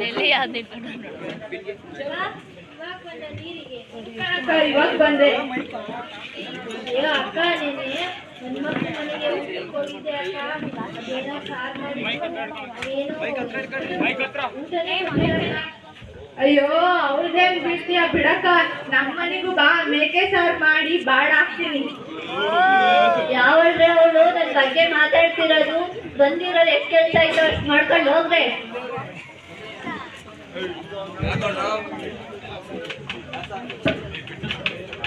ಎಲ್ಲಿ ಯಾವ್ದು ಅಕ್ಕ ಇವಾಗ ಬಂದೆ ಅಯ್ಯೋ ಅಕ್ಕ ನೀನೆ ಹೆಣ್ಮಕ್ಳು ಮನೆಗೆ ಊಟಕ್ಕೆ ಹೋಗಿದ್ದೆ ಅಕ್ಕ ಅದೇನೋ ಸಾರ್ ಮಾಡಿದ್ರು ಅಯ್ಯೋ ಅವ್ರದ್ದೇನ್ ಬಿಡ್ತೀಯ ಬಿಡಕ್ಕ ನಮ್ಮ ಮನೆಗೂ ಬಾ, ಮೇಕೆ ಸಾರು ಮಾಡಿ ಬಾಡಾಕ್ತೀನಿ ಯಾವಳ್ರೆ ಅವಳು ನನ್ನ ಬಗ್ಗೆ ಮಾತಾಡ್ತಿರೋದು? ಬಂದಿರೋದು ಎಷ್ಟು ಕೆಲಸ ಆಯ್ತು ಅಷ್ಟು ಮಾಡ್ಕೊಂಡು ಹೋಗ್ರೆ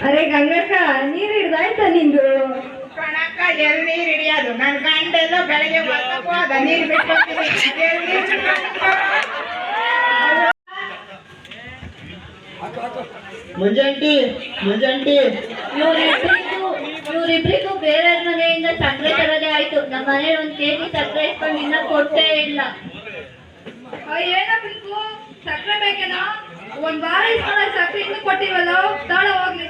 ಅರೆ ಗಂಗಕ್ಕ, ನೀರ್ ಹಿಡ್ದಾಯ್ತಾ ನಿಂದು? ಕಣಕ್ಕ, ಎಲ್ ನೀರ್ ಹಿಡಿಯೋದು? ನನ್ ಗಂಡೆಲ್ಲ ಬೆಳಗ್ಗೆ ಬರ್ತಾ ನೀರ್ ಬಿಟ್ಕೊತೀನಿ ಎಲ್ ನೀರ್ ಹಿಡ್ಕೊಂಡು? ಮುಂಜಾಂಟಿ ಮುಂಜಾಂಟಿ. ಇವರಿಬ್ರಿಗೂ ಇವ್ರಿಬ್ರಿಗೂ ಬೇರೆ ಮನೆಯಿಂದ ಸಕ್ಕರೆ ತರೋದೇ ಆಯ್ತು. ನಮ್ಮ ಮನೇಲಿ ಒಂದ್ ಕೆಜಿ ಸಕ್ಕರೆ ಇಟ್ಕೊಂಡು ಇನ್ನ ಕೊಡ್ತೇ ಇಲ್ಲ. ಏನಬೇಕು ಸಕ್ಕರೆ ಬೇಕೇನೋ? ಒಂದ್ ವಾರ ಇಸ್ಕೊಂಡ ಸಕ್ಕರೆ ಇನ್ನು ಕೊಟ್ಟಿವಲ್ಲ? ತಾಳ ಹೋಗ್ಲಿ.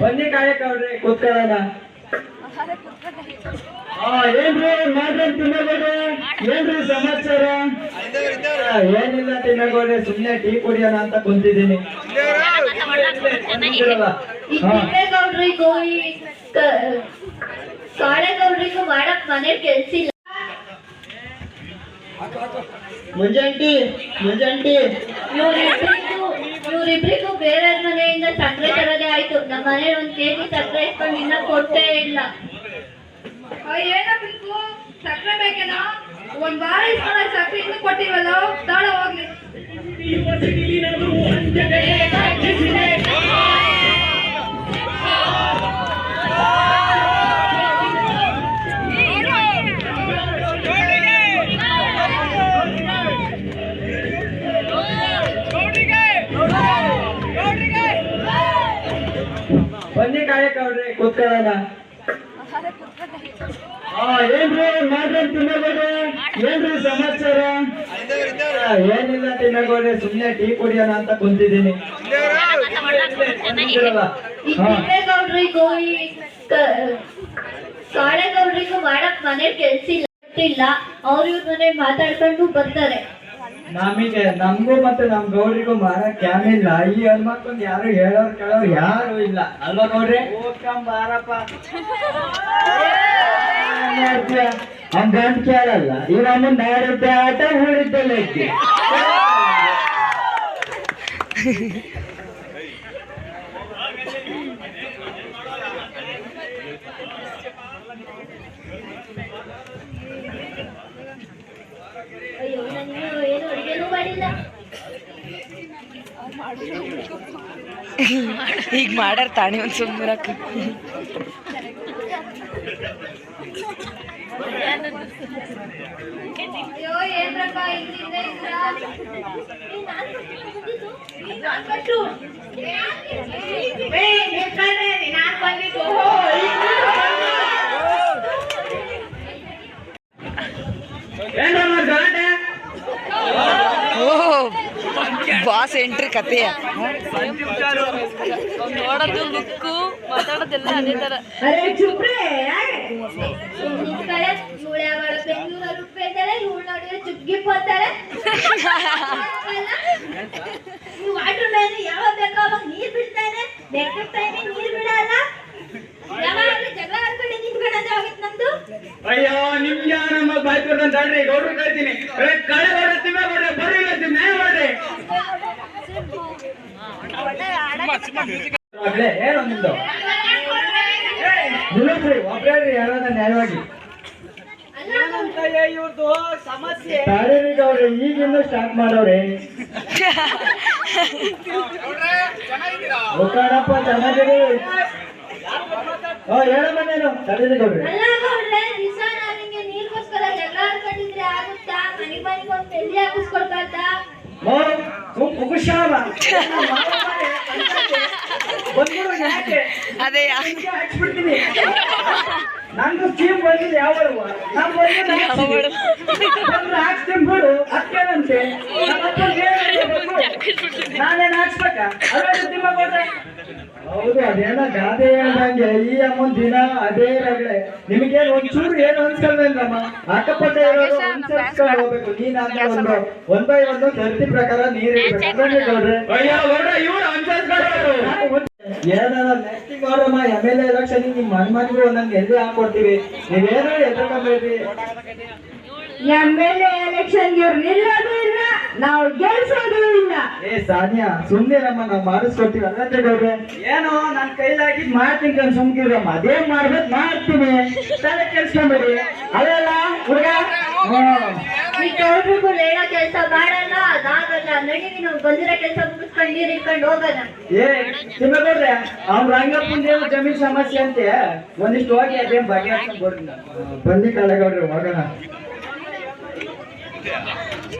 ಬನ್ನಿ ಕಾಯಕವ್ರಿ ಕೂತ್ಕೊಳ್ಳೋಣ. ಆ, ಏನ್ರಿ ಮಾಡ್ರಿ ತಿನ್ನಗೋಡ್ರಿ ಏನ್ರಿ ಸಮಾಚಾರ? ಏನಿಲ್ಲ ತಿನ್ನಗೋಡ್ರಿ ಸುಮ್ನೆ ಟೀ ಕುಡಿಯೋಣ ಅಂತ ಕುಂತಿದ್ದೀನಿ. ಕಾಳೇಗೌಡ್ರಿಗೂ ಮಾಡಕ್ ಮನೆ ಕೆಲ್ಸಿಲ್ಲ ಮುಂಜಾಂಟಿ ಮುಂಜಾಂಟಿ. ಇವ್ರಿಬ್ರಿಗೂ ಇವ್ರಿಬ್ರಿಗೂ ಬೇರೆ ಮನೆಯಿಂದ ಸಕ್ಕರೆ ತರೋದೇ ಆಯ್ತು. ನಮ್ಮ ಮನೇಲಿ ಒಂದ್ ಕೆಜಿ ಸಕ್ಕರೆ ಇಸ್ಕೊಂಡು ಇನ್ನ ಕೊಡ್ತೇ ಇಲ್ಲ. ಏನಬೇಕು ಸಕ್ಕರೆ ಬೇಕೇನ? ಒಂದ್ ವಾರ ಇಸ್ಕೊಂಡ ಸಕ್ಕರೆ ಇನ್ನೂ ಕೊಟ್ಟಿವಲ್ಲ ತಾಳ ಹೋಗ್ಲಿ. ಕೂತ್ಕೊಳ್ಳೋಣ ಏನ್ರಿ ಮಾಡ್ರಿ ತಿನ್ನಗೋಡ್ರಿ ಏನ್ರಿ ಸಮಾಚಾರ ಏನಿಲ್ಲ ತಿನ್ನಗೋಡ್ರಿ ಸುಮ್ನೆ ಟೀ ಕುಡಿಯೋಣ ಅಂತ ಕುಂತಿದ್ದೀನಿ. ಕಾಳೆಗೌಡ್ರಿಗೂ ಮಾಡಕ್ ಮನೆ ಕೆಲ್ಸಿಲ್ಲ ಇಲ್ಲ ಅವ್ರ ಇವ್ರ ಮನೆ ಮಾತಾಡ್ಕೊಂಡು ಬರ್ತಾರೆ ನಮಗೆ ನಮಗೂ ಮತ್ತೆ ನಮ್ ಗೌಡ್ರಿಗೂ ಮಾರಕ್ ಕ್ಯಾಮಿಲ್ಲ ಈ ಹನುಮಂತಂದು ಯಾರು ಹೇಳೋರು ಕೇಳೋರು ಯಾರು ಇಲ್ಲ. ಅಲ್ವಾ ಗೌಡ್ರಿ? ಬಾರಪ್ಪ. ಅವ್ನ್ ಗಂಟ್ ಕೇಳಲ್ಲ. ಇವ್ ಅಮ್ಮನ್ ನಾಡಿದ್ದೆ ಆಟ ಹೂಡಿದ್ದೆ ಲೆಕ್ಕಿ ಅಯ್ಯೋ ನಾನು ಏನು ಅಡುಗೆನೂ ಮಾಡಿಲ್ಲ ಈಗ ಮಾಡಾರ ತಾಣಿ ಒಂದು ಸುಮ್ಮರಕ್ಕ ಅಯ್ಯೋ ಏನ್ರಕ್ಕ ಇಲ್ಲಿಂದ ಏ, ನಿಂತ್ಕೊಳ್ರಿ, ನಾನ್ ಬಂದಿದ್ದು. ಓ, ಈಗ ಏನಮ್ಮ ಗಲಾಟೆ ಓ ಬಾಸ್ ಎಂಟ್ರಿ ಕತೆ. ನೋಡೋದು ಲುಕ್ಕು ಮಾತಾಡೋದೆಲ್ಲ ಅದೇ ತರ. ಅರೆ ಚುಪ್ರೆ ನಿಂತ್ಕಡೆ ಇವಳು ಯಾವಾಗ ಬೆಂಗಳೂರಲ್ಲಿ ಉಪ್ಪೇತಾಳೆ ಇವಳು ನೋಡಿದ್ರೆ ಚುಗ್ಗಿ పోతాಳೆ ನೀವು ವಾಟರ್ ಮ್ಯಾನ್ ಯಾವಾಗ ಬೇಕೋ ಅವಾಗ ನೀರ್ ಬಿಡ್ತಾನೆ ಬೆಕ್ಕ ಟೈಮಿಗೆ ನೀರ್ ಬಿಡಲ್ಲ. ಯಾವಾಗಲೂ ಜಗಳ ಆಡ್ಕೊಂಡು ನಿಂತ್ಕೊಳ್ಳೋದೇ ಹೋಗಿತ್ತು ನಮ್ದು? ಅಯ್ಯೋ ನಿಮ್ಗೆ ನಮ್ಮ ಬಾಯ್ ಬರ್ದಂತ ಹೇಳ್ರಿ ಗೌಡ್ರು ಕಳ್ತೀನಿ. ಕಳೆ ಏನು ನಿಮ್ದು ನಿಲ್ಲಿಸ್ರಿ ಒಬ್ರೇರಿ ನ್ಯಾಯವಾಗಿ. ಅವ್ರೆ ಈಗಿಂದ ಸ್ಟಾರ್ಟ್ ಮಾಡವ್ರೆ ಒಕ್ಕಡಪ್ಪ ಚೆನ್ನಾಗಿದೆ. ಓ ಹೇಳಮ್ಮ ನೀನು ಅವ್ರೆ. ಕುಶಾಲ. ಅದೇ. ನಂದು ಸ್ಕೀಮ್ ಬಂದಿದೆ ಯಾವ ಹಾಕ್ಸ್ತೀನಿ. ಬಿಡು? ನಾನೇನ್ ಹಾಕ್ಸ್ಬೇಕಾ? ಹೌದು ಅದೇನೋ ಗಾದೆ ಹೇಳ್ದಂಗೆ. ಈ ಅಮ್ಮನ್ ದಿನ ಅದೇ ರಗಳೆ. ನಿಮಗೇನು ಒಂಚೂರು ಏನು ಅನ್ಸ್ಕೊಳ್ಬೇಕಮ್ಮ ಅಕ್ಕಪಕ್ಕ ಇರೋರು ಅನ್ಸರ್ಸ್ಕೊಂಡು ಹೋಗ್ಬೇಕು. ನೀನ್ ಅಂದ್ರೆ ಒಂದು ಒಂದ್ ಬೈ ಒಂದು ಧರ್ತಿ ಪ್ರಕಾರ ನೀರು ಇರ್ಬೇಕು. ಏನಾರ next Gowramma M L election ನಿಮ್ಮ ಮನ್ ಮನ್ಗೂ ಒಂದೊಂದು ಎಲ್ಲಿ ಹಾಕೊಡ್ತೀವಿ ನೀವೇನೋ ಎದ್ರಕೊಂಬೇಡ್ರಿ ಎಂ ಎಲ್ ಎ ಎಲೆಕ್ಷನ್ ಇವ್ರು ನಿಲ್ಲೋದು ಇಲ್ಲ ನಾವು ಗೆಲ್ಸೋದು ಇಲ್ಲ. ಏ ಸಾನಿಯಾ ಸುಮ್ನಿರಮ್ಮ ನಾವು ಮಾಡಿಸ್ಕೊಡ್ತೀವಿ. ಅಲ್ಲಂದ್ರೆ ಗೌಡ್ರೆ ಏನೋ ನನ್ನ ಕೈಲಾಗಿದ್ ಮಾಡ್ತೀನಿ ಕಣ್ ಸುಮ್ಕಿರಮ್ಮ ಅದೇನ್ ಮಾಡ್ಬೇಕು ಮಾಡ್ತೀನಿ. ತಲೆ ಕೆಲ್ಸ್ಕೊಂಬೇಡಿ ಅಲ್ಲ ಹುಡುಗ? ಗೌಡ್ರಿಗೂ ಹೇಳೋ ಕೆಲಸ ಮಾಡಲ್ಲ ಕೆಲಸ ಮುಗಿಸ್ಕೊಂಡು ಇಟ್ಕೊಂಡು ಜಮೀನ್ ಸಮಸ್ಯೆ ಅಂತೆ. ಒಂದಿಷ್ಟು ಹೋಗಿ ಅದೇನ್ ಬನ್ನಿ ಹೋಗೋಣ.